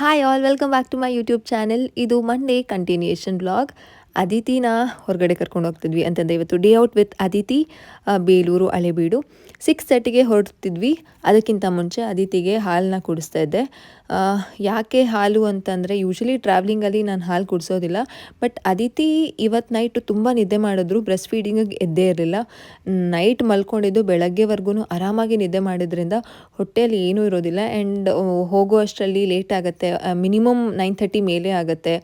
Hi all welcome back to my YouTube channel ಇದು Monday continuation blog ಅದಿತಿನ ಹೊರಗಡೆ ಕರ್ಕೊಂಡು ಹೋಗ್ತಿದ್ವಿ ಅಂತಂದರೆ ಇವತ್ತು day out with Aditi Belur Halebidu six ತರ್ಟಿಗೆ ಹೊರಡ್ತಿದ್ವಿ. ಅದಕ್ಕಿಂತ ಮುಂಚೆ ಅದಿತಿಗೆ ಹಾಲನ್ನ ಕುಡಿಸ್ತಾ ಇದ್ದೆ. ಯಾಕೆ ಹಾಲು ಅಂತಂದರೆ ಯೂಶಲಿ ಟ್ರಾವ್ಲಿಂಗಲ್ಲಿ ನಾನು ಹಾಲು ಕುಡಿಸೋದಿಲ್ಲ ಬಟ್ ಅದಿತಿ ಇವತ್ತು ನೈಟು ತುಂಬ ನಿದ್ದೆ ಮಾಡಿದ್ರು ಬ್ರೆಸ್ಟ್ ಫೀಡಿಂಗಿಗೆ ಎದ್ದೇ ಇರಲಿಲ್ಲ. ನೈಟ್ ಮಲ್ಕೊಂಡಿದ್ದು ಬೆಳಗ್ಗೆವರೆಗೂ ಆರಾಮಾಗಿ ನಿದ್ದೆ ಮಾಡಿದ್ರಿಂದ ಹೊಟ್ಟೆಯಲ್ಲಿ ಏನೂ ಇರೋದಿಲ್ಲ. ಆ್ಯಂಡ್ ಹೋಗೋ ಅಷ್ಟರಲ್ಲಿ ಲೇಟ್ ಆಗುತ್ತೆ. ಮಿನಿಮಮ್ ನೈನ್ ಥರ್ಟಿ ಮೇಲೆ ಆಗುತ್ತೆ.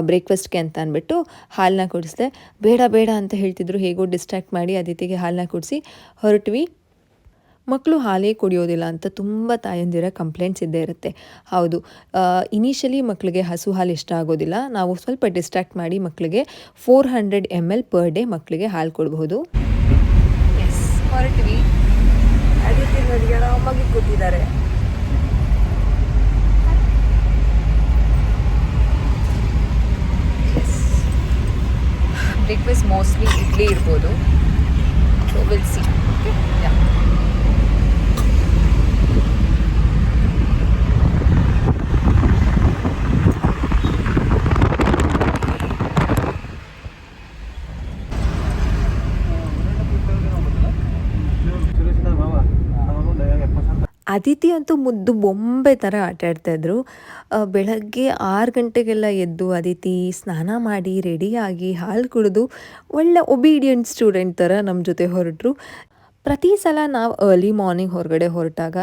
ಬ್ರೇಕ್ಫಾಸ್ಟ್ಗೆ ಅಂತ ಅಂದ್ಬಿಟ್ಟು ಹಾಲನ್ನ ಕುಡಿಸಿದೆ. ಬೇಡ ಬೇಡ ಅಂತ ಹೇಳ್ತಿದ್ರು. ಹೇಗೋ ಡಿಸ್ಟ್ರಾಕ್ಟ್ ಮಾಡಿ ಅದಿತಿಗೆ ಹಾಲನ್ನ ಕುಡಿಸಿ ಹೊರಟ್ವಿ. ಮಕ್ಕಳು ಹಾಲೇ ಕುಡಿಯೋದಿಲ್ಲ ಅಂತ ತುಂಬ ತಾಯಂದಿರ ಕಂಪ್ಲೇಂಟ್ಸ್ ಇದ್ದೇ ಇರುತ್ತೆ. ಹೌದು. ಇನಿಷಿಯಲಿ ಮಕ್ಕಳಿಗೆ ಹಸು ಹಾಲು ಇಷ್ಟ ಆಗೋದಿಲ್ಲ. ನಾವು ಸ್ವಲ್ಪ ಡಿಸ್ಟ್ರಾಕ್ಟ್ ಮಾಡಿ ಮಕ್ಕಳಿಗೆ four hundred M L per day ಮಕ್ಕಳಿಗೆ ಹಾಲು ಕೊಡಬಹುದು. ಹೊರಟ್ವಿ. ಕೂತಿದ್ದಾರೆ ಬ್ರೇಕ್ಫಾಸ್ಟ್ ಮೋಸ್ಟ್ಲಿ ಇಡ್ಲಿ ಇರ್ಬೋದು. ಸೊ ವಿಲ್ ಸಿ ಅದಿತಿ ಅಂತೂ ಮುದ್ದು ಬೊಂಬೆ ಥರ ಆಟ ಆಡ್ತಾಯಿದ್ರು ಬೆಳಗ್ಗೆ ಆರು ಗಂಟೆಗೆಲ್ಲ ಎದ್ದು ಅದಿತಿ, ಸ್ನಾನ ಮಾಡಿ ರೆಡಿಯಾಗಿ ಹಾಲು ಕುಡಿದು ಒಳ್ಳೆ ಒಬೀಡಿಯಂಟ್ ಸ್ಟೂಡೆಂಟ್ ಥರ ನಮ್ಮ ಜೊತೆ ಹೊರಟರು. ಪ್ರತಿ ಸಲ ನಾವು ಅರ್ಲಿ ಮಾರ್ನಿಂಗ್ ಹೊರಗಡೆ ಹೊರಟಾಗ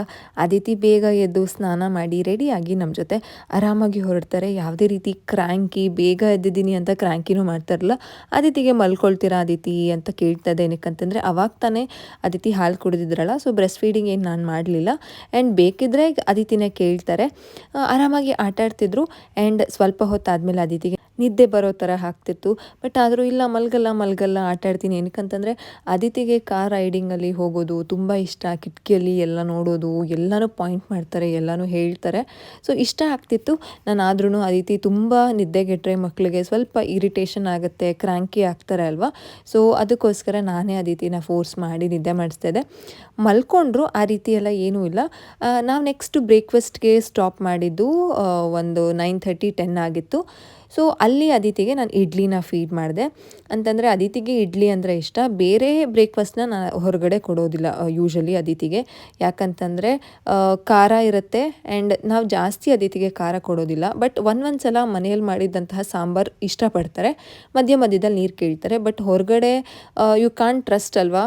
ಅದಿತಿ ಬೇಗ ಎದ್ದು ಸ್ನಾನ ಮಾಡಿ ರೆಡಿಯಾಗಿ ನಮ್ಮ ಜೊತೆ ಆರಾಮಾಗಿ ಹೊರಡ್ತಾರೆ. ಯಾವುದೇ ರೀತಿ ಕ್ರ್ಯಾಂಕಿ ಬೇಗ ಎದ್ದಿದ್ದೀನಿ ಅಂತ ಕ್ರ್ಯಾಂಕಿನೂ ಮಾಡ್ತಾರಲ್ಲ, ಅದಿತಿಗೆ ಮಲ್ಕೊಳ್ತೀರಾ ಅದಿತಿ ಅಂತ ಕೇಳ್ತದೆ ಏನಕ್ಕೆ ಏನಕ್ಕಂತಂದರೆ, ಅವಾಗ ತಾನೇ ಅದಿತಿ ಹಾಲು ಕುಡಿದಿದ್ರಲ್ಲ ಸೊ ಬ್ರೆಸ್ಟ್ ಫೀಡಿಂಗ್ ಏನು ನಾನು ಮಾಡಲಿಲ್ಲ. ಆ್ಯಂಡ್ ಬೇಕಿದ್ರೆ ಅದಿತಿನೇ ಕೇಳ್ತಾರೆ. ಆರಾಮಾಗಿ ಆಟಾಡ್ತಿದ್ರು. ಆ್ಯಂಡ್ ಸ್ವಲ್ಪ ಹೊತ್ತಾದಮೇಲೆ ಅದಿತಿಗೆ ನಿದ್ದೆ ಬರೋ ಥರ ಆಗ್ತಿತ್ತು. ಬಟ್ ಆದರೂ ಇಲ್ಲ, ಮಲ್ಗಲ್ಲ ಮಲ್ಗಲ್ಲ ಆಟಾಡ್ತೀನಿ ಏನಕ್ಕಂತಂದರೆ ಅದಿತಿಗೆ ಕಾರ್ ರೈಡಿಂಗಲ್ಲಿ ಹೋಗೋದು ತುಂಬ ಇಷ್ಟ. ಕಿಟಕಿಯಲ್ಲಿ ಎಲ್ಲ ನೋಡೋದು ಎಲ್ಲನೂ ಪಾಯಿಂಟ್ ಮಾಡ್ತಾರೆ ಎಲ್ಲನೂ ಹೇಳ್ತಾರೆ. ಸೊ, ಇಷ್ಟ ಆಗ್ತಿತ್ತು. ನಾನು ಆದ್ರೂ ಅದಿತಿ ತುಂಬ ನಿದ್ದೆಗೆಟ್ಟರೆ ಮಕ್ಕಳಿಗೆ ಸ್ವಲ್ಪ ಇರಿಟೇಷನ್ ಆಗುತ್ತೆ, ಕ್ರ್ಯಾಂಕಿ ಆಗ್ತಾರೆ ಅಲ್ವಾ? ಸೊ, ಅದಕ್ಕೋಸ್ಕರ ನಾನೇ ಅದಿತಿನ ಫೋರ್ಸ್ ಮಾಡಿ ನಿದ್ದೆ ಮಾಡಿಸ್ತಾ ಇದ್ದೆ. ಮಲ್ಕೊಂಡ್ರು, ಆ ರೀತಿ ಎಲ್ಲ ಏನೂ ಇಲ್ಲ. ನಾವು ನೆಕ್ಸ್ಟ್ ಬ್ರೇಕ್ಫಾಸ್ಟ್ಗೆ ಸ್ಟಾಪ್ ಮಾಡಿದ್ದು ಒಂದು ನೈನ್ ಥರ್ಟಿ, ಟೆನ್ ಆಗಿತ್ತು. ಸೊ ಅಲ್ಲಿ ಅದಿತಿಗೆ ನಾನು ಇಡ್ಲಿನ ಫೀಡ್ ಮಾಡಿದೆ. ಅಂತಂದರೆ ಅದಿತಿಗೆ ಇಡ್ಲಿ ಅಂದರೆ ಇಷ್ಟ. ಬೇರೆ ಬ್ರೇಕ್ಫಾಸ್ಟ್ನ ನಾನು ಹೊರಗಡೆ ಕೊಡೋದಿಲ್ಲ ಯೂಶಲಿ ಅದಿತಿಗೆ. ಯಾಕಂತಂದರೆ ಖಾರ ಇರುತ್ತೆ ಆ್ಯಂಡ್ ನಾವು ಜಾಸ್ತಿ ಅದಿತಿಗೆ ಖಾರ ಕೊಡೋದಿಲ್ಲ. ಬಟ್ ಒಂದೊಂದು ಸಲ ಮನೆಯಲ್ಲಿ ಮಾಡಿದಂತಹ ಸಾಂಬಾರು ಇಷ್ಟಪಡ್ತಾರೆ. ಮಧ್ಯ ಮಧ್ಯದಲ್ಲಿ ನೀರು ಕೇಳ್ತಾರೆ. ಬಟ್ ಹೊರಗಡೆ ಯು ಕಾನ್ ಟ್ರಸ್ಟ್ ಅಲ್ವಾ?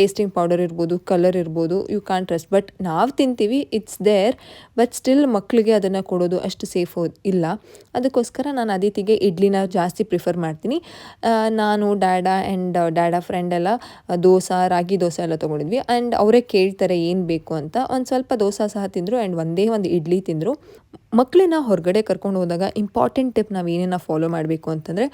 ಟೇಸ್ಟಿಂಗ್ ಪೌಡರ್ ಇರ್ಬೋದು ಕಲರ್ ಇರ್ಬೋದು ಯು ಕಾನ್ ಟ್ರಸ್ಟ್ ಬಟ್ ನಾವು ತಿಂತೀವಿ ಇಟ್ಸ್ ದೇರ್ ಬಟ್ ಸ್ಟಿಲ್ ಮಕ್ಕಳಿಗೆ ಅದನ್ನು ಕೊಡೋದು ಅಷ್ಟು ಸೇಫ್ ಇಲ್ಲ. ಅದಕ್ಕೋಸ್ಕರ ನಾನು ಅದಿತಿಗೆ ಇಡ್ಲಿನ ಜಾಸ್ತಿ ಪ್ರಿಫರ್ ಮಾಡ್ತೀನಿ. ನಾನು ಡ್ಯಾಡಾ ಆ್ಯಂಡ್ ಡ್ಯಾಡಾ ಫ್ರೆಂಡ್ ಎಲ್ಲ ದೋಸೆ, ರಾಗಿ ದೋಸೆ ಎಲ್ಲ ತೊಗೊಂಡಿದ್ವಿ. ಆ್ಯಂಡ್ ಅವರೇ ಕೇಳ್ತಾರೆ ಏನು ಬೇಕು ಅಂತ. ಒಂದು ಸ್ವಲ್ಪ ದೋಸೆ ಸಹ ತಿಂದರು ಆ್ಯಂಡ್ ಒಂದೇ ಒಂದು ಇಡ್ಲಿ ತಿಂದರು. ಮಕ್ಕಳನ್ನ ಹೊರಗಡೆ ಕರ್ಕೊಂಡು ಹೋದಾಗ ಇಂಪಾರ್ಟೆಂಟ್ ಟಿಪ್ ನಾವು ಏನೇನ ಫಾಲೋ ಮಾಡಬೇಕು ಅಂತಂದರೆ,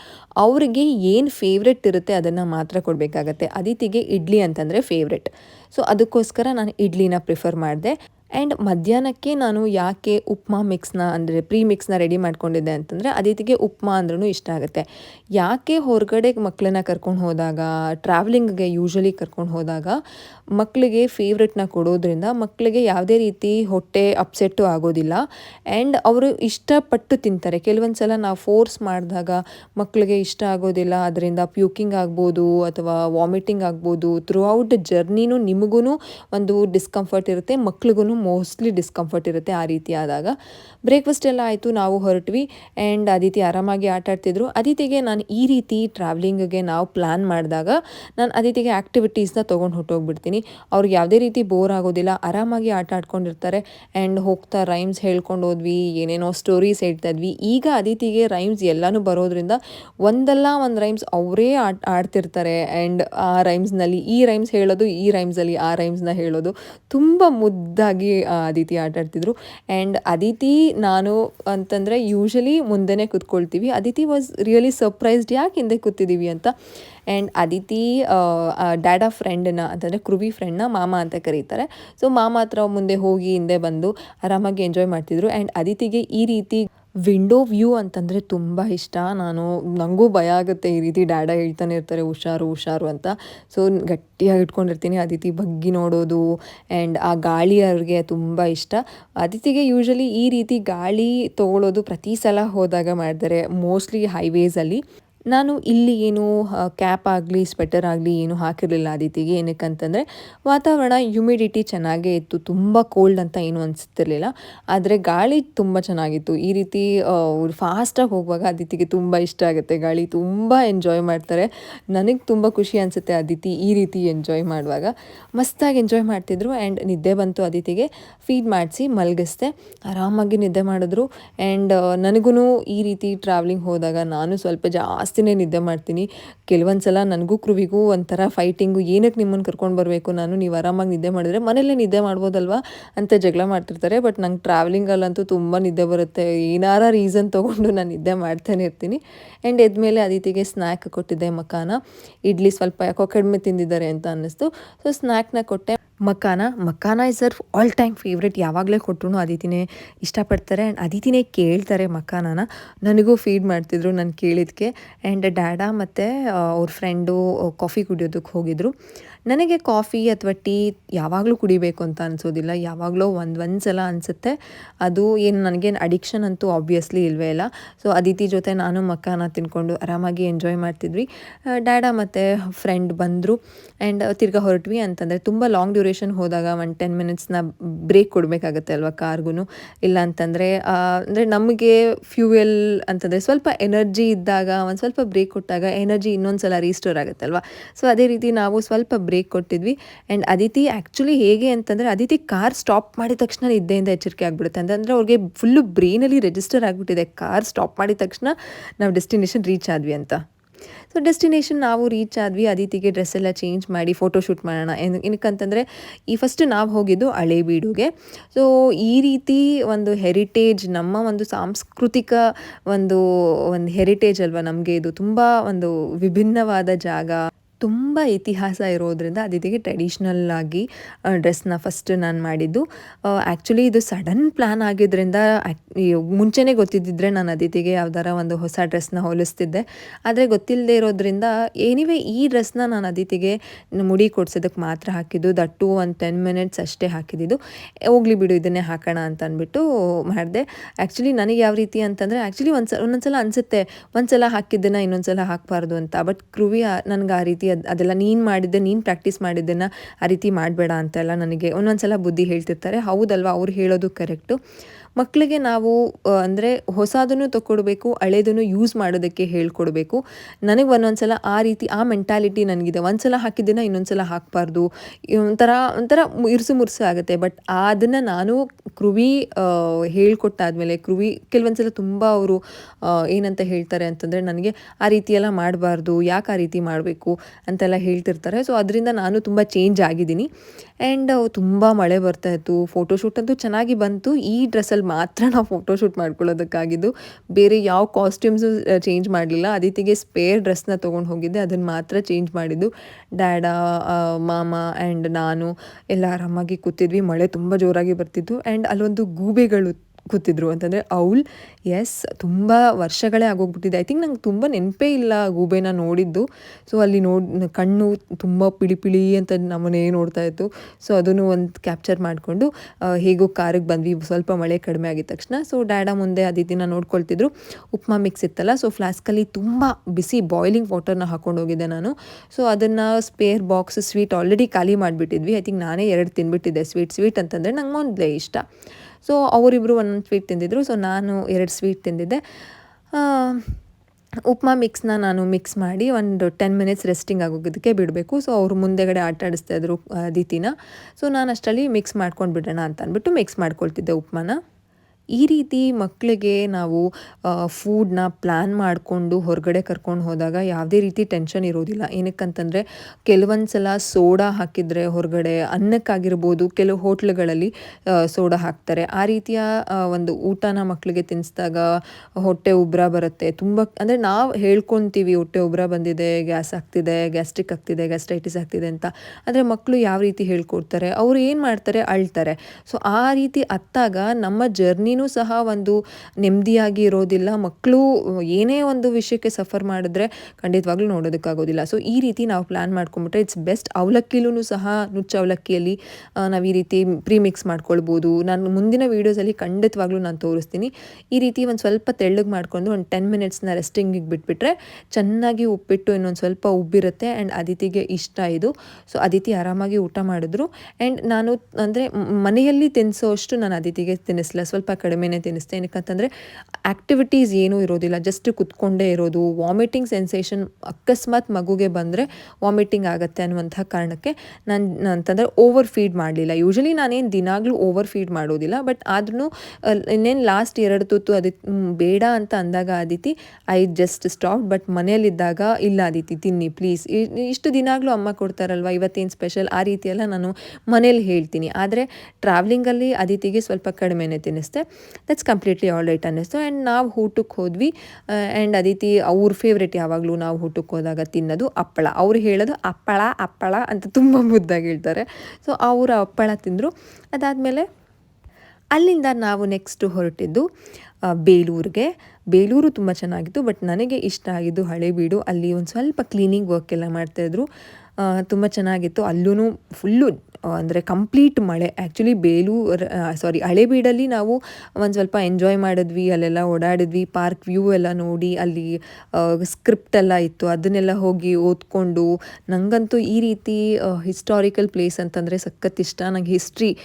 ಅವರಿಗೆ ಏನು ಫೇವ್ರೆಟ್ ಇರುತ್ತೆ ಅದನ್ನು ಮಾತ್ರ ಕೊಡಬೇಕಾಗತ್ತೆ. ಅದಿತಿಗೆ ಇಡ್ಲಿ ಅಂತಂದರೆ ಫೇವ್ರೆಟ್ ಸೊ ಅದಕ್ಕೋಸ್ಕರ ನಾನು ಇಡ್ಲಿನ ಪ್ರಿಫರ್ ಮಾಡಿದೆ. ಆ್ಯಂಡ್ ಮಧ್ಯಾಹ್ನಕ್ಕೆ ನಾನು ಯಾಕೆ ಉಪ್ಮಾ ಮಿಕ್ಸ್ನ ಅಂದರೆ ಪ್ರೀ ಮಿಕ್ಸ್ನ ರೆಡಿ ಮಾಡ್ಕೊಂಡಿದ್ದೆ ಅಂತಂದರೆ ಅದಿತಿಗೆ ಉಪ್ಮಾ ಅಂದ್ರೂ ಇಷ್ಟ ಆಗುತ್ತೆ. ಯಾಕೆ ಹೊರಗಡೆ ಮಕ್ಕಳನ್ನ ಕರ್ಕೊಂಡು ಹೋದಾಗ ಟ್ರಾವ್ಲಿಂಗ್ಗೆ ಯೂಶ್ವಲಿ ಕರ್ಕೊಂಡು ಹೋದಾಗ ಮಕ್ಕಳಿಗೆ ಫೇವ್ರೆಟ್ನ ಕೊಡೋದ್ರಿಂದ ಮಕ್ಕಳಿಗೆ ಯಾವುದೇ ರೀತಿ ಹೊಟ್ಟೆ ಅಪ್ಸೆಟ್ಟು ಆಗೋದಿಲ್ಲ. ಆ್ಯಂಡ್ ಅವರು ಇಷ್ಟಪಟ್ಟು ತಿಂತಾರೆ. ಕೆಲವೊಂದು ಸಲ ನಾವು ಫೋರ್ಸ್ ಮಾಡಿದಾಗ ಮಕ್ಕಳಿಗೆ ಇಷ್ಟ ಆಗೋದಿಲ್ಲ. ಅದರಿಂದ ಪ್ಯೂಕಿಂಗ್ ಆಗ್ಬೋದು ಅಥವಾ ವಾಮಿಟಿಂಗ್ ಆಗ್ಬೋದು. ಥ್ರೂ ಔಟ್ ಜರ್ನಿನೂ ನಿಮಗೂ ಒಂದು ಡಿಸ್ಕಂಫರ್ಟ್ ಇರುತ್ತೆ ಮಕ್ಳಿಗೂ ಮೋಸ್ಟ್ಲಿ ಡಿಸ್ಕಂಫರ್ಟ್ ಇರುತ್ತೆ ಆ ರೀತಿ ಆದಾಗ. ಬ್ರೇಕ್ಫಾಸ್ಟ್ ಎಲ್ಲ ಆಯಿತು, ನಾವು ಹೊರಟ್ವಿ ಆ್ಯಂಡ್ ಅದಿತಿ ಆರಾಮಾಗಿ ಆಟ ಆಡ್ತಿದ್ರು. ಅದಿತಿಗೆ ನಾನು ಈ ರೀತಿ ಟ್ರಾವೆಲಿಂಗ್ಗೆ ನಾವು ಪ್ಲ್ಯಾನ್ ಮಾಡಿದಾಗ ನಾನು ಅದಿತಿಗೆ ಆ್ಯಕ್ಟಿವಿಟೀಸ್ನ ತೊಗೊಂಡು ಹೊಟ್ಟೋಗ್ಬಿಡ್ತೀನಿ ಅವ್ರಿಗೆ ಯಾವುದೇ ರೀತಿ ಬೋರ್ ಆಗೋದಿಲ್ಲ, ಆರಾಮಾಗಿ ಆಟ ಆಡ್ಕೊಂಡಿರ್ತಾರೆ ಆ್ಯಂಡ್ ಹೋಗ್ತಾ ರೈಮ್ಸ್ ಹೇಳ್ಕೊಂಡು ಹೋದ್ವಿ, ಏನೇನೋ ಸ್ಟೋರೀಸ್ ಹೇಳ್ತಾ ಇದ್ವಿ. ಈಗ ಅದಿತಿಗೆ ರೈಮ್ಸ್ ಎಲ್ಲನೂ ಬರೋದ್ರಿಂದ ಒಂದಲ್ಲ ಒಂದು ರೈಮ್ಸ್ ಅವರೇ ಆಟ ಆಡ್ತಿರ್ತಾರೆ ಆ್ಯಂಡ್ ಆ ರೈಮ್ಸ್ನಲ್ಲಿ ಈ ರೈಮ್ಸ್ ಹೇಳೋದು, ಈ ರೈಮ್ಸಲ್ಲಿ ಆ ರೈಮ್ಸ್ನ ಹೇಳೋದು ತುಂಬ ಮುದ್ದಾಗಿ ಅದಿತಿ ಆಟ ಆಡ್ತಿದ್ರು. ಆ್ಯಂಡ್ ಅದಿತಿ ನಾನು ಅಂತಂದರೆ ಯೂಶಲಿ ಮುಂದೆನೇ ಕೂತ್ಕೊಳ್ತೀವಿ. ಅದಿತಿ ವಾಸ್ ರಿಯಲಿ ಸರ್ಪ್ರೈಸ್ಡ್ ಯಾಕೆ ಹಿಂದೆ ಕೂತಿದ್ದೀವಿ ಅಂತ. ಆ್ಯಂಡ್ ಅದಿತಿ ಡ್ಯಾಡಾ ಫ್ರೆಂಡನ್ನ ಅಂತಂದರೆ ಕೃವಿ ಫ್ರೆಂಡ್ನ ಮಾಮ ಅಂತ ಕರೀತಾರೆ. ಸೊ ಮಾಮ ಹತ್ರ ಮುಂದೆ ಹೋಗಿ ಹಿಂದೆ ಬಂದು ಆರಾಮಾಗಿ ಎಂಜಾಯ್ ಮಾಡ್ತಿದ್ರು. ಆ್ಯಂಡ್ ಅದಿತಿಗೆ ಈ ರೀತಿ ವಿಂಡೋ ವ್ಯೂ ಅಂತಂದರೆ ತುಂಬ ಇಷ್ಟ. ನಾನು ನನಗೂ ಭಯ ಆಗುತ್ತೆ ಈ ರೀತಿ ಡ್ಯಾಡ ಹೇಳ್ತಾನೆ ಇರ್ತಾರೆ, ಹುಷಾರು ಹುಷಾರು ಅಂತ. ಸೊ ಗಟ್ಟಿಯಾಗಿ ಇಟ್ಕೊಂಡಿರ್ತೀನಿ ಅದಿತಿ ಬಗ್ಗಿ ನೋಡೋದು ಆ್ಯಂಡ್ ಆ ಗಾಳಿ ಅವ್ರಿಗೆ ತುಂಬ ಇಷ್ಟ. ಅದಿತಿಗೆ ಯೂಶ್ವಲಿ ಈ ರೀತಿ ಗಾಳಿ ತಗೊಳ್ಳೋದು ಪ್ರತಿ ಸಲ ಹೋದಾಗ ಮಾಡ್ತಾರೆ ಮೋಸ್ಟ್ಲಿ ಹೈವೇಸಲ್ಲಿ ನಾನು ಇಲ್ಲಿ ಏನು ಕ್ಯಾಪ್ ಆಗಲಿ ಸ್ವೆಟರ್ ಆಗಲಿ ಏನು ಹಾಕಿರಲಿಲ್ಲ ಅದಿತಿಗೆ ಏನಕ್ಕಂತಂದರೆ ವಾತಾವರಣ ಹ್ಯುಮಿಡಿಟಿ ಚೆನ್ನಾಗೇ ಇತ್ತು. ತುಂಬ ಕೋಲ್ಡ್ ಅಂತ ಏನು ಅನಿಸ್ತಿರ್ಲಿಲ್ಲ. ಆದರೆ ಗಾಳಿ ತುಂಬ ಚೆನ್ನಾಗಿತ್ತು. ಈ ರೀತಿ ಫಾಸ್ಟಾಗಿ ಹೋಗುವಾಗ ಅದಿತಿಗೆ ತುಂಬ ಇಷ್ಟ ಆಗುತ್ತೆ. ಗಾಳಿ ತುಂಬ ಎಂಜಾಯ್ ಮಾಡ್ತಾರೆ. ನನಗೆ ತುಂಬ ಖುಷಿ ಅನಿಸುತ್ತೆ ಅದಿತಿ ಈ ರೀತಿ ಎಂಜಾಯ್ ಮಾಡುವಾಗ. ಮಸ್ತಾಗಿ ಎಂಜಾಯ್ ಮಾಡ್ತಿದ್ರು ಆ್ಯಂಡ್ ನಿದ್ದೆ ಬಂತು ಅದಿತಿಗೆ ಫೀಡ್ ಮಾಡಿಸಿ ಮಲಗಿಸ್ದೆ. ಆರಾಮಾಗಿ ನಿದ್ದೆ ಮಾಡಿದ್ರು. ಆ್ಯಂಡ್ ನನಗೂ ಈ ರೀತಿ ಟ್ರಾವೆಲಿಂಗ್ ಹೋದಾಗ ನಾನು ಸ್ವಲ್ಪ ಜಾಸ್ತಿನೇ ನಿದ್ದೆ ಮಾಡ್ತೀನಿ. ಕೆಲವೊಂದು ಸಲ ನನಗೂ ಕೃವಿಗೂ ಒಂಥರ ಫೈಟಿಂಗು ಏನಕ್ಕೆ ನಿಮ್ಮನ್ನು ಕರ್ಕೊಂಡು ಬರಬೇಕು? ನಾನು ನೀವು ಆರಾಮಾಗಿ ನಿದ್ದೆ ಮಾಡಿದ್ರೆ ಮನೇಲೇ ನಿದ್ದೆ ಮಾಡ್ಬೋದಲ್ವಾ? ಅಂತ ಜಗಳ ಮಾಡ್ತಿರ್ತಾರೆ. ಬಟ್ ನಂಗೆ ಟ್ರಾವೆಲಿಂಗಲ್ಲಂತೂ ತುಂಬ ನಿದ್ದೆ ಬರುತ್ತೆ. ಏನಾರ ರೀಸನ್ ತೊಗೊಂಡು ನಾನು ನಿದ್ದೆ ಮಾಡ್ತಾನೆ ಇರ್ತೀನಿ. ಆ್ಯಂಡ್ ಎದ್ಮೇಲೆ ಅದಿತಿಗೆ ಸ್ನ್ಯಾಕ್ ಕೊಟ್ಟಿದ್ದೆ ಮಕಾನ ಇಡ್ಲಿ ಸ್ವಲ್ಪ ಯಾಕೋ ಕಡಿಮೆ ತಿಂದಿದ್ದಾರೆ ಅಂತ ಅನ್ನಿಸ್ತು. ಸೊ ಸ್ನ್ಯಾಕ್ನ ಕೊಟ್ಟೆ. Makhana makhana is our all time favourite ಯಾವಾಗಲೇ ಕೊಟ್ಟರು ಅದಿತಿನೇ ಇಷ್ಟಪಡ್ತಾರೆ. ಆ್ಯಂಡ್ ಅದಿತಿನೇ ಕೇಳ್ತಾರೆ ಮಕಾನನ ನನಗೂ ಫೀಡ್ ಮಾಡ್ತಿದ್ರು ನಾನು ಕೇಳಿದ್ದಕ್ಕೆ ಆ್ಯಂಡ್ ಡ್ಯಾಡ ಮತ್ತು ಅವ್ರ ಫ್ರೆಂಡು ಕಾಫಿ ಕುಡಿಯೋದಕ್ಕೆ ಹೋಗಿದ್ರು. ನನಗೆ ಕಾಫಿ ಅಥವಾ ಟೀ ಯಾವಾಗಲೂ ಕುಡಿಬೇಕು ಅಂತ ಅನಿಸೋದಿಲ್ಲ. ಯಾವಾಗಲೂ ಒಂದು ಒಂದು ಸಲ ಅನಿಸುತ್ತೆ. ಅದು ಏನು ನನಗೇನು ಅಡಿಕ್ಷನ್ ಅಂತೂ ಆಬ್ವಿಯಸ್ಲಿ ಇಲ್ಲವೇ ಇಲ್ಲ. ಸೊ ಅದಿತಿ ಜೊತೆ ನಾನು ಮಕ್ಕಾನ ತಿನ್ಕೊಂಡು ಆರಾಮಾಗಿ ಎಂಜಾಯ್ ಮಾಡ್ತಿದ್ವಿ. ಡ್ಯಾಡ ಮತ್ತು ಫ್ರೆಂಡ್ ಬಂದರು. ಆ್ಯಂಡ್ ತಿರ್ಗಾ ಹೊರಟ್ವಿ ಅಂತಂದರೆ ತುಂಬ ಲಾಂಗ್ ಡ್ಯೂರೇಷನ್ ಹೋದಾಗ ಒಂದು ಟೆನ್ ಮಿನಿಟ್ಸ್ನ ಬ್ರೇಕ್ ಕೊಡಬೇಕಾಗತ್ತೆ ಅಲ್ವಾ ಕಾರ್ಗೂ ಇಲ್ಲ ಅಂತಂದರೆ ಅಂದರೆ ನಮಗೆ ಫ್ಯೂಯಲ್ ಅಂತಂದರೆ ಸ್ವಲ್ಪ ಎನರ್ಜಿ ಇದ್ದಾಗ, ಒಂದು ಸ್ವಲ್ಪ ಬ್ರೇಕ್ ಕೊಟ್ಟಾಗ ಎನರ್ಜಿ ಇನ್ನೊಂದು ಸಲ ರೀಸ್ಟೋರ್ ಆಗುತ್ತೆ ಅಲ್ವಾ? ಸೊ ಅದೇ ರೀತಿ ನಾವು ಸ್ವಲ್ಪ ಬ್ರೇಕ್ ಕೊಟ್ಟಿದ್ವಿ. ಆ್ಯಂಡ್ ಅದಿತಿ ಆ್ಯಕ್ಚುಲಿ ಹೇಗೆ ಅಂತಂದರೆ ಅದಿತಿ ಕಾರ್ ಸ್ಟಾಪ್ ಮಾಡಿದ ತಕ್ಷಣ ನಿದ್ದೆಯಿಂದ ಎಚ್ಚರಿಕೆ ಆಗಿಬಿಡುತ್ತೆ. ಅಂತಂದರೆ ಅವ್ರಿಗೆ ಫುಲ್ಲು ಬ್ರೈನಲ್ಲಿ ರಿಜಿಸ್ಟರ್ ಆಗಿಬಿಟ್ಟಿದೆ. ಕಾರ್ ಸ್ಟಾಪ್ ಮಾಡಿದ ತಕ್ಷಣ ನಾವು ಡೆಸ್ಟಿನೇಷನ್ ರೀಚ್ ಆದ್ವಿ ಅಂತ. ಸೊ ಡೆಸ್ಟಿನೇಷನ್ ನಾವು ರೀಚ್ ಆದ್ವಿ. ಅದಿತಿಗೆ ಡ್ರೆಸ್ ಎಲ್ಲ ಚೇಂಜ್ ಮಾಡಿ ಫೋಟೋ ಶೂಟ್ ಮಾಡೋಣ. ಏನು, ಏನಕ್ಕಂತಂದರೆ ಈ ಫಸ್ಟ್ ನಾವು ಹೋಗಿದ್ದು ಹಳೇಬೀಡುಗೆ. ಸೊ ಈ ರೀತಿ ಒಂದು ಹೆರಿಟೇಜ್ ನಮ್ಮ ಒಂದು ಸಾಂಸ್ಕೃತಿಕ ಒಂದು ಒಂದು ಹೆರಿಟೇಜ್ ಅಲ್ವಾ ನಮಗೆ. ಇದು ತುಂಬ ಒಂದು ವಿಭಿನ್ನವಾದ ಜಾಗ. ತುಂಬ ಇತಿಹಾಸ ಇರೋದ್ರಿಂದ ಅದಿತಿಗೆ ಟ್ರೆಡಿಷ್ನಲ್ ಆಗಿ ಡ್ರೆಸ್ನ ಫಸ್ಟ್ ನಾನು ಮಾಡಿದ್ದು. ಆ್ಯಕ್ಚುಲಿ ಇದು ಸಡನ್ ಪ್ಲ್ಯಾನ್ ಆಗಿದ್ದರಿಂದ ಮುಂಚೆನೇ ಗೊತ್ತಿದ್ದಿದ್ರೆ ನಾನು ಅದಿತಿಗೆ ಯಾವ್ದಾರ ಒಂದು ಹೊಸ ಡ್ರೆಸ್ನ ಹೋಲಿಸ್ತಿದ್ದೆ. ಆದರೆ ಗೊತ್ತಿಲ್ಲದೆ ಇರೋದ್ರಿಂದ ಏನಿವೆ ಈ ಡ್ರೆಸ್ನ ನಾನು ಅದಿತಿಗೆ ಮುಡಿ ಕೊಡ್ಸೋದಕ್ಕೆ ಮಾತ್ರ ಹಾಕಿದ್ದು. ದಟ್ ಟು ಒಂದು ಟೆನ್ ಮಿನಿಟ್ಸ್ ಅಷ್ಟೇ ಹಾಕಿದ್ದು ಹೋಗ್ಲಿ ಬಿಡು, ಇದನ್ನೇ ಹಾಕೋಣ ಅಂತ ಅಂದ್ಬಿಟ್ಟು ಮಾಡಿದೆ. ಆ್ಯಕ್ಚುಲಿ ನನಗೆ ಯಾವ ರೀತಿ ಅಂತಂದರೆ ಆ್ಯಕ್ಚುಲಿ ಒಂದು ಸಲ ಒಂದೊಂದು ಸಲ ಅನಿಸುತ್ತೆ. ಒಂದು ಸಲ ಹಾಕಿದ್ದನ್ನು ಇನ್ನೊಂದು ಸಲ ಹಾಕಬಾರ್ದು ಅಂತ. ಬಟ್ ಕ್ರುವಿ ನನಗೆ ಆ ರೀತಿ ಅದು, ಅದೆಲ್ಲ ನೀನು ಮಾಡಿದ್ದೆ, ನೀನು ಪ್ರಾಕ್ಟೀಸ್ ಮಾಡಿದ್ದನ್ನು ಆ ರೀತಿ ಮಾಡಬೇಡ ಅಂತೆಲ್ಲ ನನಗೆ ಒಂದೊಂದು ಸಲ ಬುದ್ಧಿ ಹೇಳ್ತಿರ್ತಾರೆ. ಹೌದಲ್ವಾ? ಅವ್ರು ಹೇಳೋದು ಕರೆಕ್ಟು ಮಕ್ಕಳಿಗೆ ನಾವು ಅಂದರೆ ಹೊಸದನ್ನು ತೊಗೊಡ್ಬೇಕು ಹಳೇದನ್ನು ಯೂಸ್ ಮಾಡೋದಕ್ಕೆ ಹೇಳ್ಕೊಡ್ಬೇಕು. ನನಗೆ ಒಂದೊಂದು ಸಲ ಆ ರೀತಿ, ಆ ಮೆಂಟಾಲಿಟಿ ನನಗಿದೆ. ಒಂದು ಸಲ ಹಾಕಿದ್ದನ್ನು ಇನ್ನೊಂದು ಸಲ ಹಾಕಬಾರ್ದು. ಒಂಥರ ಒಂಥರ ಇರ್ಸು ಮುರ್ಸು ಆಗುತ್ತೆ. ಬಟ್ ಅದನ್ನು ನಾನು ಕೃವಿ ಹೇಳ್ಕೊಟ್ಟಾದ್ಮೇಲೆ, ಕೃವಿ ಕೆಲವೊಂದು ಸಲ ತುಂಬ ಅವರು ಏನಂತ ಹೇಳ್ತಾರೆ ಅಂತಂದರೆ ನನಗೆ ಆ ರೀತಿ ಎಲ್ಲ ಮಾಡಬಾರ್ದು, ಯಾಕೆ ಆ ರೀತಿ ಮಾಡಬೇಕು ಅಂತೆಲ್ಲ ಹೇಳ್ತಿರ್ತಾರೆ. ಸೊ ಅದರಿಂದ ನಾನು ತುಂಬ ಚೇಂಜ್ ಆಗಿದ್ದೀನಿ. ಆ್ಯಂಡ್ ತುಂಬ ಮಳೆ ಬರ್ತಾ ಇತ್ತು. ಫೋಟೋಶೂಟ್ ಅಂತೂ ಚೆನ್ನಾಗಿ ಬಂತು. ಈ ಡ್ರೆಸ್ಸಲ್ಲಿ ಮಾತ್ರ ನಾವು ಫೋಟೋಶೂಟ್ ಮಾಡ್ಕೊಳ್ಳೋದಕ್ಕಾಗಿದ್ದು ಬೇರೆ ಯಾವ ಕಾಸ್ಟ್ಯೂಮ್ಸು ಚೇಂಜ್ ಮಾಡಲಿಲ್ಲ. ಅದಿತಿಗೆ ಸ್ಪೇರ್ ಡ್ರೆಸ್ನ ತೊಗೊಂಡು ಹೋಗಿದ್ದೆ. ಅದನ್ನು ಮಾತ್ರ ಚೇಂಜ್ ಮಾಡಿದ್ದು. ಡ್ಯಾಡ ಮಾಮ ಆ್ಯಂಡ್ ನಾನು ಎಲ್ಲ ಆರಾಮಾಗಿ ಕೂತಿದ್ವಿ. ಮಳೆ ತುಂಬ ಜೋರಾಗಿ ಬರ್ತಿತ್ತು. ಆ್ಯಂಡ್ ಅಲ್ಲೊಂದು ಗೂಬೆಗಳು ಕೂತಿದ್ರು ಅಂತಂದರೆ ಔಲ್ ಎಸ್ ತುಂಬ ವರ್ಷಗಳೇ ಆಗೋಗ್ಬಿಟ್ಟಿದೆ. ಐ ಥಿಂಕ್ ನಂಗೆ ತುಂಬ ನೆನಪೇ ಇಲ್ಲ ಗೂಬೆನ ನೋಡಿದ್ದು. ಸೊ ಅಲ್ಲಿ ನೋಡಿ, ಕಣ್ಣು ತುಂಬ ಪಿಳಿ ಪಿಳಿ ಅಂತ ನಮ್ಮನ್ನೇ ನೋಡ್ತಾ ಇತ್ತು. ಸೊ ಅದನ್ನು ಒಂದು ಕ್ಯಾಪ್ಚರ್ ಮಾಡಿಕೊಂಡು ಹೇಗೋ ಕಾರಿಗೆ ಬಂದ್ವಿ. ಸ್ವಲ್ಪ ಮಳೆ ಕಡಿಮೆ ಆಗಿದ ತಕ್ಷಣ. ಸೊ ಡ್ಯಾಡಾ ಮುಂದೆ ಅದೇ ದಿನ ನೋಡ್ಕೊಳ್ತಿದ್ರು. ಉಪ್ಮಾ ಮಿಕ್ಸ್ ಇತ್ತಲ್ಲ. ಸೊ ಫ್ಲಾಸ್ಕಲ್ಲಿ ತುಂಬ ಬಿಸಿ ಬಾಯ್ಲಿಂಗ್ ವಾಟರ್ನ ಹಾಕೊಂಡು ಹೋಗಿದ್ದೆ ನಾನು. ಸೊ ಅದನ್ನು ಸ್ಪೇರ್ ಬಾಕ್ಸ್ ಸ್ವೀಟ್ ಆಲ್ರೆಡಿ ಖಾಲಿ ಮಾಡಿಬಿಟ್ಟಿದ್ವಿ. ಐ ಥಿಂಕ್ ನಾನೇ ಎರಡು ತಿನ್ಬಿಟ್ಟಿದ್ದೆ. ಸ್ವೀಟ್ ಸ್ವೀಟ್ ಅಂತಂದರೆ ನಂಗೆ ಮೊದಲೇ ಇಷ್ಟ. ಸೊ ಅವರಿಬ್ಬರು ಒಂದೊಂದು ಸ್ವೀಟ್ ತಿಂದಿದ್ರು. ಸೊ ನಾನು ಎರಡು ಸ್ವೀಟ್ ತಿಂದಿದ್ದೆ. ಉಪ್ಮಾ ಮಿಕ್ಸ್ನ ನಾನು ಮಿಕ್ಸ್ ಮಾಡಿ ಒಂದು ಟೆನ್ ಮಿನಿಟ್ಸ್ ರೆಸ್ಟಿಂಗ್ ಆಗೋಗೋದಕ್ಕೆ ಬಿಡಬೇಕು. ಸೊ ಅವರು ಮುಂದೆಗಡೆ ಆಟ ಆಡಿಸ್ತಾ ಇದ್ರು ದಿತಿನ. ಸೊ ನಾನು ಅಷ್ಟರಲ್ಲಿ ಮಿಕ್ಸ್ ಮಾಡ್ಕೊಂಡು ಬಿಡೋಣ ಅಂತ ಅಂದ್ಬಿಟ್ಟು ಮಿಕ್ಸ್ ಮಾಡ್ಕೊಳ್ತಿದ್ದೆ ಉಪ್ಮಾನ. ಈ ರೀತಿ ಮಕ್ಕಳಿಗೆ ನಾವು ಫುಡ್ನ ಪ್ಲ್ಯಾನ್ ಮಾಡಿಕೊಂಡು ಹೊರಗಡೆ ಕರ್ಕೊಂಡು ಹೋದಾಗ ಯಾವುದೇ ರೀತಿ ಟೆನ್ಷನ್ ಇರೋದಿಲ್ಲ. ಏನಕ್ಕಂತಂದರೆ ಕೆಲವೊಂದು ಸಲ ಸೋಡಾ ಹಾಕಿದರೆ ಹೊರಗಡೆ ಅನ್ನಕ್ಕಾಗಿರ್ಬೋದು, ಕೆಲವು ಹೋಟ್ಲುಗಳಲ್ಲಿ ಸೋಡಾ ಹಾಕ್ತಾರೆ. ಆ ರೀತಿಯ ಒಂದು ಊಟನ ಮಕ್ಕಳಿಗೆ ತಿನ್ನಿಸಿದಾಗ ಹೊಟ್ಟೆ ಉಬ್ಬರ ಬರುತ್ತೆ. ತುಂಬ, ಅಂದರೆ ನಾವು ಹೇಳ್ಕೊತೀವಿ, ಹೊಟ್ಟೆ ಉಬ್ಬರ ಬಂದಿದೆ, ಗ್ಯಾಸ್ ಆಗ್ತಿದೆ, ಗ್ಯಾಸ್ಟ್ರಿಕ್ ಆಗ್ತಿದೆ, ಗ್ಯಾಸ್ಟ್ರೈಟಿಸ್ ಆಗ್ತಿದೆ ಅಂತ. ಆದರೆ ಮಕ್ಕಳು ಯಾವ ರೀತಿ ಹೇಳ್ಕೊಡ್ತಾರೆ? ಅವ್ರು ಏನು ಮಾಡ್ತಾರೆ? ಅಳ್ತಾರೆ. ಸೊ, ಆ ರೀತಿ ಅತ್ತಾಗ ನಮ್ಮ ಜರ್ನಿ ತಾಯಿನೂ ಸಹ ಒಂದು ನೆಮ್ಮದಿಯಾಗಿ ಇರೋದಿಲ್ಲ. ಮಕ್ಕಳು ಏನೇ ಒಂದು ವಿಷಯಕ್ಕೆ ಸಫರ್ ಮಾಡಿದ್ರೆ ಖಂಡಿತವಾಗ್ಲೂ ನೋಡೋದಕ್ಕಾಗೋದಿಲ್ಲ. ಸೊ ಈ ರೀತಿ ನಾವು ಪ್ಲ್ಯಾನ್ ಮಾಡ್ಕೊಂಬಿಟ್ರೆ ಇಟ್ಸ್ ಬೆಸ್ಟ್ ಅವಲಕ್ಕಿಲೂ ಸಹ ನುಚ್ಚ ಅವಲಕ್ಕಿಯಲ್ಲಿ ನಾವು ಈ ರೀತಿ ಪ್ರೀಮಿಕ್ಸ್ ಮಾಡ್ಕೊಳ್ಬೋದು. ನಾನು ಮುಂದಿನ ವೀಡಿಯೋಸಲ್ಲಿ ಖಂಡಿತವಾಗ್ಲೂ ನಾನು ತೋರಿಸ್ತೀನಿ. ಈ ರೀತಿ ಒಂದು ಸ್ವಲ್ಪ ತೆಳ್ಳಗೆ ಮಾಡ್ಕೊಂಡು ಒಂದು ಟೆನ್ ಮಿನಿಟ್ಸ್ನ ರೆಸ್ಟಿಂಗಿಗೆ ಬಿಟ್ಬಿಟ್ರೆ ಚೆನ್ನಾಗಿ ಉಪ್ಪಿಟ್ಟು ಇನ್ನೊಂದು ಸ್ವಲ್ಪ ಉಬ್ಬಿರುತ್ತೆ ಆ್ಯಂಡ್ ಅದಿತಿಗೆ ಇಷ್ಟ ಇದು. ಸೊ ಅದಿತಿ ಆರಾಮಾಗಿ ಊಟ ಮಾಡಿದ್ರು. ಆ್ಯಂಡ್ ನಾನು ಅಂದರೆ ಮನೆಯಲ್ಲಿ ತಿನ್ನಿಸೋ ಅಷ್ಟು ನಾನು ಅದಿತಿಗೆ ತಿನ್ನಿಸಲ್ಲ ಸ್ವಲ್ಪ ಕಡಿಮೆನೇ ತಿನ್ನಿಸ್ತೆ ಏನಕ್ಕಂತಂದರೆ ಆ್ಯಕ್ಟಿವಿಟೀಸ್ ಏನೂ ಇರೋದಿಲ್ಲ. ಜಸ್ಟ್ ಕುತ್ಕೊಂಡೇ ಇರೋದು. ವಾಮಿಟಿಂಗ್ ಸೆನ್ಸೇಷನ್ ಅಕಸ್ಮಾತ್ ಮಗುಗೆ ಬಂದರೆ ವಾಮಿಟಿಂಗ್ ಆಗುತ್ತೆ ಅನ್ನುವಂಥ ಕಾರಣಕ್ಕೆ ನಾನು, ಅಂತಂದರೆ ಓವರ್ ಫೀಡ್ ಮಾಡಲಿಲ್ಲ. ಯೂಶಲಿ ನಾನೇನು ದಿನಾಗಲೂ ಓವರ್ ಫೀಡ್ ಮಾಡೋದಿಲ್ಲ ಬಟ್ ಆದ್ರೂ ಇನ್ನೇನು ಲಾಸ್ಟ್ ಎರಡು ತುತ್ತು ಅದಿ ಬೇಡ ಅಂತ ಅಂದಾಗ Aditi I just stop but ಮನೆಯಲ್ಲಿದ್ದಾಗ ಇಲ್ಲ ಆದಿತಿ, ತಿನ್ನಿ ಪ್ಲೀಸ್ ಇಷ್ಟು ದಿನಾಗಲೂ ಅಮ್ಮ ಕೊಡ್ತಾರಲ್ವ, ಇವತ್ತೇನು ಸ್ಪೆಷಲ್ ಆ ರೀತಿಯೆಲ್ಲ ನಾನು ಮನೇಲಿ ಹೇಳ್ತೀನಿ. ಆದರೆ ಟ್ರಾವ್ಲಿಂಗಲ್ಲಿ ಅದಿತಿಗೆ ಸ್ವಲ್ಪ ಕಡಿಮೆನೇ ತಿನ್ನಿಸ್ತೆ. ದಟ್ಸ್ ಕಂಪ್ಲೀಟ್ಲಿ ಆಲ್ ರೈಟ್ ಅನ್ನಿಸ್ತು ಆ್ಯಂಡ್ ನಾವು ಊಟಕ್ಕೆ ಹೋದ್ವಿ. ಆ್ಯಂಡ್ ಅದಿತಿ ಅವ್ರ ಫೇವ್ರೇಟ್ ಯಾವಾಗಲೂ ನಾವು ಊಟಕ್ಕೆ ಹೋದಾಗ ತಿನ್ನೋದು ಹಪ್ಪಳ. ಅವ್ರು ಹೇಳೋದು ಹಪ್ಪಳ ಹಪ್ಪಳ ಅಂತ ತುಂಬ ಮುದ್ದಾಗಿ ಹೇಳ್ತಾರೆ. ಸೊ ಅವರು ಹಪ್ಪಳ ತಿಂದರು. ಅದಾದಮೇಲೆ ಅಲ್ಲಿಂದ ನಾವು ನೆಕ್ಸ್ಟ್ ಹೊರಟಿದ್ದು ಆ, ಬೇಲೂರಿಗೆ. ಬೇಲೂರು ತುಂಬ ಚೆನ್ನಾಗಿತ್ತು ಬಟ್ ನನಗೆ ಇಷ್ಟ ಆಗಿದ್ದು ಹಳೆಬೀಡು. ಅಲ್ಲಿ ಒಂದು ಸ್ವಲ್ಪ ಕ್ಲೀನಿಂಗ್ ವರ್ಕ್ ಎಲ್ಲ ಮಾಡ್ತಾಯಿದ್ರು ತುಂಬ ಚೆನ್ನಾಗಿತ್ತು. ಅಲ್ಲೂ ಫುಲ್ಲು ಅಂದರೆ ಕಂಪ್ಲೀಟ್ ಮಳೆ. ಆ್ಯಕ್ಚುಲಿ ಬೇಲೂರು ಸಾರಿ ಹಳೆಬೀಡಲ್ಲಿ ನಾವು ಒಂದು ಸ್ವಲ್ಪ ಎಂಜಾಯ್ ಮಾಡಿದ್ವಿ, ಅಲ್ಲೆಲ್ಲ ಓಡಾಡಿದ್ವಿ ಪಾರ್ಕ್ ವ್ಯೂ ಎಲ್ಲ ನೋಡಿ, ಅಲ್ಲಿ ಸ್ಕ್ರಿಪ್ಟ್ ಎಲ್ಲ ಇತ್ತು, ಅದನ್ನೆಲ್ಲ ಹೋಗಿ ಓದ್ಕೊಂಡು. ನನಗಂತೂ ಈ ರೀತಿ ಹಿಸ್ಟಾರಿಕಲ್ ಪ್ಲೇಸ್ ಅಂತಂದರೆ ಸಖತ್ ಇಷ್ಟ. ನಂಗೆ ಹಿಸ್ಟ್ರಿ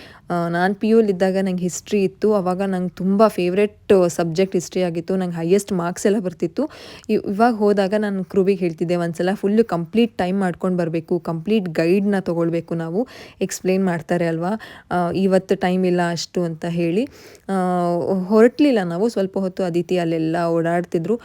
ನಾನು ಪಿ ಯುಲಿದ್ದಾಗ ನಂಗೆ ಹಿಸ್ಟ್ರಿ ಇತ್ತು. ಆವಾಗ ನಂಗೆ ತುಂಬ ಫೇವ್ರೆಟ್ ಸಬ್ಜೆಕ್ಟ್ ಹಿಸ್ಟ್ರಿ ಆಗಿತ್ತು. ನಂಗೆ ಹೈಯೆಸ್ಟ್ ಮಾರ್ಕ್ಸ್ ಎಲ್ಲ ಬರ್ತಿತ್ತು. ಇವ್- ಇವಾಗ ಹೋದಾಗ ನಾನು ಕ್ರೂವಿಗೆ ಹೇಳ್ತಿದ್ದೆ ಒಂದು ಸಲ ಫುಲ್ಲು ಕಂಪ್ಲೀಟ್ ಟೈಮ್ ಮಾಡ್ಕೊಂಡು ಬರಬೇಕು ಕಂಪ್ಲೀಟ್ ಗೈಡ್ನ ತೊಗೊಳ್ಬೇಕು ನಾವು. ಎಕ್ಸ್ಪ್ಲೇನ್ ಮಾಡ್ತಾರೆ ಅಲ್ವಾ? ಇವತ್ತು ಟೈಮ್ ಇಲ್ಲ ಅಷ್ಟು ಅಂತ ಹೇಳಿ. ಹೊರಟಲಿಲ್ಲ ಹೊರಟ್ಲಿಲ್ಲ ನಾವು, ಸ್ವಲ್ಪ ಹೊತ್ತು ಅದಿತಿ ಅಲ್ಲೆಲ್ಲ ಓಡಾಡ್ತಿದ್ರು.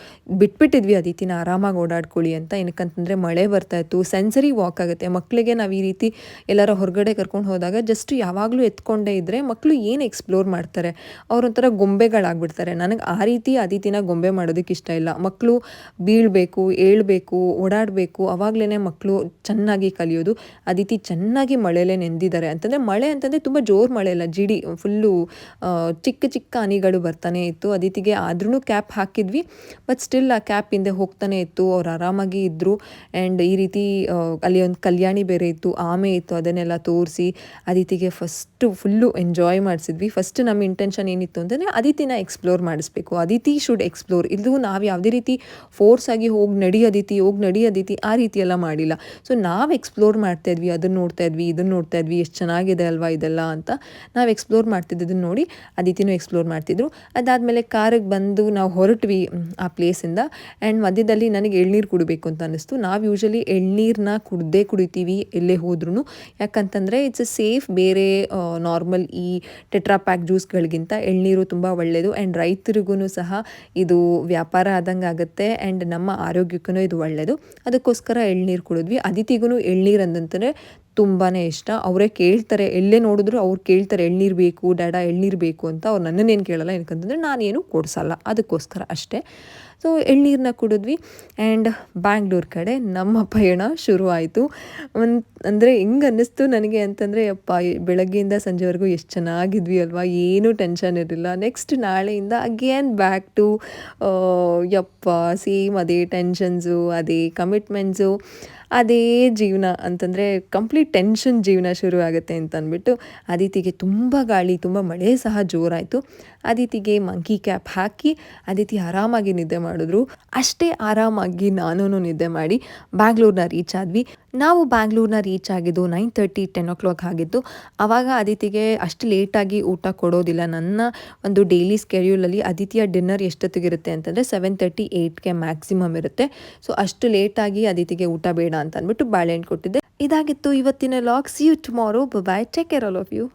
ಬಿಟ್ಬಿಟ್ಟಿದ್ವಿ ಅದಿತಿನ, ಆರಾಮಾಗಿ ಓಡಾಡ್ಕೊಳ್ಳಿ ಅಂತ. ಏನಕ್ಕಂತಂದರೆ ಮಳೆ ಬರ್ತಾ ಇತ್ತು ಸೆನ್ಸರಿ ವಾಕ್ ಆಗುತ್ತೆ. ಮಕ್ಕಳಿಗೆ ನಾವು ಈ ರೀತಿ ಎಲ್ಲರ ಹೊರಗಡೆ ಕರ್ಕೊಂಡು ಹೋದಾಗ ಜಸ್ಟ್ ಯಾವಾಗಲೂ ಎತ್ಕೊಂಡೇ ಇದ್ದರೆ ಮಕ್ಕಳು ಏನು ಎಕ್ಸ್ಪ್ಲೋರ್ ಮಾಡ್ತಾರೆ? ಅವ್ರೊಂಥರ ಗೊಂಬೆಗಳಾಗ್ಬಿಡ್ತಾರೆ. ನನಗೆ ಆ ರೀತಿ ಅದಿತಿನ ಗೊಂಬೆ ಮಾಡೋದಕ್ಕೆ ಇಷ್ಟ ಇಲ್ಲ. ಮಕ್ಕಳು ಬೀಳಬೇಕು, ಏಳಬೇಕು, ಓಡಾಡಬೇಕು ಅವಾಗಲೇ ಮಕ್ಕಳು ಚೆನ್ನಾಗಿ ಕಲಿಯೋದು, ಅದಿತಿ ಚೆನ್ನಾಗಿ ಮಳೆಯಲ್ಲೇ ನೆಂದಿದ್ದಾರೆ ಅಂತಂದರೆ, ಮಳೆ ಅಂತಂದರೆ ತುಂಬ ಜೋರು ಮಳೆ ಇಲ್ಲ ಜಿಡಿ ಫುಲ್ಲು ಚಿಕ್ಕ ಚಿಕ್ಕ ಹನಿಗಳು ಬರ್ತಾನೆ ಇತ್ತು, ಅದಿತಿಗೆ ಆದ್ರೂ ಕ್ಯಾಪ್ ಹಾಕಿದ್ವಿ ಬಟ್ ಸ್ಟಿಲ್ ಆ ಕ್ಯಾಪ್ ಹಿಂದೆ ಹೋಗ್ತಾನೆ ಇತ್ತು, ಅವ್ರು ಆರಾಮಾಗಿ ಇದ್ದರು ಆ್ಯಂಡ್ ಈ ರೀತಿ ಅಲ್ಲಿ ಒಂದು ಕಲ್ಯಾಣಿ ಬೇರೆ ಇತ್ತು, ಆಮೆ ಇತ್ತು, ಅದನ್ನೆಲ್ಲ ತೋರಿಸಿ, ಅದಿತಿಗೆ ಫಸ್ಟು ಫುಲ್ಲು ಎಂಜಾಯ್ ಮಾಡಿಸಿದ್ವಿ ಫಸ್ಟ್ ನಮ್ಮ ಇಂಟೆನ್ಷನ್ ಏನಿತ್ತು ಅಂದರೆ ಅದಿತಿನ ಎಕ್ಸ್ಪ್ಲೋರ್ ಮಾಡಿಸ್ಬೇಕು, ಅದಿತಿ ಶುಡ್ ಎಕ್ಸ್ಪ್ಲೋರ್ ಇದು ನಾವು ಯಾವುದೇ ರೀತಿ ಫೋರ್ಸ್ ಆಗಿ ಹೋಗಿ ನಡಿ ಅದಿತಿ, ಹೋಗಿ ನಡಿ ಅದಿತಿ, ಆ ರೀತಿ ಎಲ್ಲ ಮಾಡಿಲ್ಲ ಸೊ ನಾವು ಎಕ್ಸ್ಪ್ಲೋರ್ ಮಾಡ್ತಾ ಇದ್ವಿ ಅದನ್ನು ನೋಡ್ತಾ ಇದ್ವಿ ಇದನ್ನು ನೋಡ್ತಾ ಇದ್ವಿ, ಎಷ್ಟು ಚೆನ್ನಾಗಿದೆ ಅಲ್ವಾ ಇದೆಲ್ಲ ಅಂತ ನಾವು ಎಕ್ಸ್ಪ್ಲೋರ್ ಮಾಡ್ತಿದ್ದದನ್ನು ನೋಡಿ ಅದಿತಿನೂ ಎಕ್ಸ್ಪ್ಲೋರ್ ಮಾಡ್ತಿದ್ರು. ಅದಾದಮೇಲೆ ಕಾರಿಗೆ ಬಂದು ನಾವು ಹೊರಟ್ವಿ ಆ ಪ್ಲೇಸಿಂದ ಆ್ಯಂಡ್ ಮಧ್ಯದಲ್ಲಿ ನನಗೆ ಎಳ್ನೀರು ಕುಡಬೇಕು ಅಂತ ಅನ್ನಿಸ್ತು. ನಾವು ಯೂಶಲಿ ಎಳ್ನೀರನ್ನ ಕುಡ್ದೇ ಕುಡಿತೀವಿ ಎಲ್ಲೇ ಹೋದ್ರೂ ಯಾಕಂತಂದರೆ ಇಟ್ಸ್ ಅ ಸೇಫ್ ಬೇರೆ ನಾರ್ಮಲ್ ಈ ಟೆಟ್ರಾ ಪ್ಯಾಕ್ ಜ್ಯೂಸ್ಗಳಿಗಿಂತ ಎಳ್ನೀರು ತುಂಬ ಒಳ್ಳೆಯದು ಆ್ಯಂಡ್ ರೈತರಿಗೂ ಸಹ ಇದು ವ್ಯಾಪಾರ ಆದಂಗೆ ಆಗುತ್ತೆ ಆ್ಯಂಡ್ ನಮ್ಮ ಆರೋಗ್ಯಕ್ಕೂ ಇದು ಒಳ್ಳೆಯದು ಅದಕ್ಕೋಸ್ಕರ ಎಳ್ನೀರು ಕುಡಿದ್ವಿ. ಅದಿತಿಗೂ ಎಳ್ನೀರು ಅಂದಂತಲೇ ತುಂಬಾ ಇಷ್ಟ. ಅವರೇ ಕೇಳ್ತಾರೆ, ಎಲ್ಲೇ ನೋಡಿದ್ರು ಅವ್ರು ಕೇಳ್ತಾರೆ, ಎಳ್ನೀರು ಬೇಕು, ಡ್ಯಾಡ ಎಳ್ನೀರು ಬೇಕು ಅಂತ ಅವ್ರು ನನ್ನನ್ನೇನು ಕೇಳಲ್ಲ, ಏನಕ್ಕಂತಂದರೆ ನಾನೇನು ಕೊಡಿಸಲ್ಲ. ಅದಕ್ಕೋಸ್ಕರ ಅಷ್ಟೇ. ಸೊ ಎಳ್ನೀರನ್ನ ಕುಡಿದ್ವಿ ಆ್ಯಂಡ್ ಬ್ಯಾಂಗ್ಳೂರ್ ಕಡೆ ನಮ್ಮ ಪಯಣ ಶುರುವಾಯಿತು. ಒಂದು, ಅಂದರೆ ಹೆಂಗೆ ಅನ್ನಿಸ್ತು ನನಗೆ ಅಂತಂದರೆ ಅಪ್ಪ ಬೆಳಗ್ಗೆಯಿಂದ ಸಂಜೆವರೆಗೂ ಎಷ್ಟು ಚೆನ್ನಾಗಿದ್ವಿ ಅಲ್ವಾ? ಏನೂ ಟೆನ್ಷನ್ ಇರಲಿಲ್ಲ. ನೆಕ್ಸ್ಟ್ ನಾಳೆಯಿಂದ ಅಗೇನ್ ಬ್ಯಾಕ್ ಟು ಯಪ್ಪ ಸೇಮ್ ಅದೇ ಟೆನ್ಷನ್ಸು ಅದೇ ಕಮಿಟ್ಮೆಂಟ್ಸು ಅದೇ ಜೀವನ ಅಂತಂದರೆ ಕಂಪ್ಲೀಟ್ ಟೆನ್ಷನ್ ಜೀವನ ಶುರು ಆಗುತ್ತೆ ಅಂತ ಅಂದ್ಬಿಟ್ಟು ಅದಿತಿಗೆ ತುಂಬ ಗಾಳಿ, ತುಂಬ ಮಳೆ ಸಹ ಜೋರಾಯಿತು. ಅದಿತಿಗೆ ಮಂಕಿ ಕ್ಯಾಪ್ ಹಾಕಿ ಅದಿತಿ ಆರಾಮಾಗಿ ನಿದ್ದೆ ಮಾಡಿದ್ರು. ಅಷ್ಟೇ ಆರಾಮಾಗಿ ನಾನು ನಿದ್ದೆ ಮಾಡಿ ಬ್ಯಾಂಗ್ಳೂರ್ನ ರೀಚ್ ಆದ್ವಿ. ನಾವು ಬ್ಯಾಂಗ್ಳೂರ್ನ ರೀಚ್ ಆಗಿದ್ದು nine thirty ten o'clock ಆಗಿತ್ತು. ಆವಾಗ ಅದಿತಿಗೆ ಅಷ್ಟು ಲೇಟಾಗಿ ಊಟ ಕೊಡೋದಿಲ್ಲ. ನನ್ನ ಒಂದು ಡೈಲಿ ಸ್ಕೆಡ್ಯೂಲಲ್ಲಿ ಅದಿತಿಯ ಡಿನ್ನರ್ ಎಷ್ಟೊತ್ತಿಗಿರುತ್ತೆ ಅಂತಂದರೆ ಸೆವೆನ್ ತರ್ಟಿ ಏಯ್ಟ್ಗೆ ಮ್ಯಾಕ್ಸಿಮಮ್ ಇರುತ್ತೆ. ಸೊ ಅಷ್ಟು ಲೇಟಾಗಿ ಅದಿತಿಗೆ ಊಟ ಬೇಡ ಅಂತ ಅಂದ್ಬಿಟ್ಟು ಬಾಳೆಹಣ್ಣು ಕೊಟ್ಟಿದ್ದೆ. ಇದಾಗಿತ್ತು ಇವತ್ತಿನ log see you tomorrow bye take care all of you